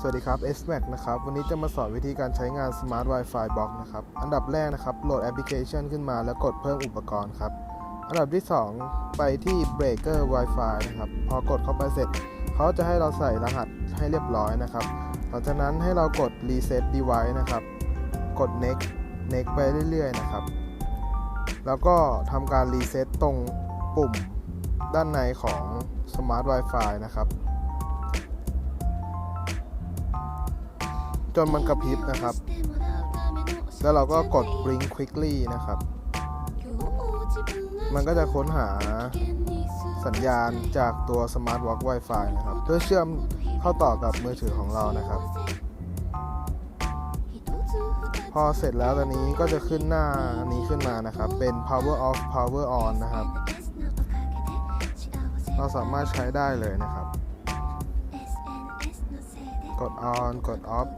สวัสดีครับ s m a c นะครับ วันนี้จะมาสอนวิธีการใช้งาน Smart Wi-Fi Box นะครับ อันดับแรกนะครับ โหลดแอปพลิเคชันขึ้นมาแล้วกดเพิ่มอุปกรณ์ครับ อันดับที่ 2 ไปที่ Breaker Wi-Fi นะครับ พอกดเข้าไปเสร็จ เขาจะให้เราใส่รหัสให้เรียบร้อยนะครับ หลังจากนั้นให้เรากด Reset Device นะครับ กด Next Next ไปเรื่อยๆ นะครับ แล้วก็ทำการ Reset ตรงปุ่มด้านในของ Smart Wi-Fi นะครับ จนมันกระพริบนะครับ แล้วเราก็กด Blink Quickly นะครับ มันก็จะค้นหาสัญญาณจากตัว Smart Walk Wi-Fi นะครับ เพื่อเชื่อมเข้าต่อกับมือถือของเรานะครับ พอเสร็จแล้วตอนนี้ก็จะขึ้นหน้านี้ขึ้นมานะครับ เป็น power off power on นะครับ เราสามารถใช้ได้เลยนะครับ กด on กด off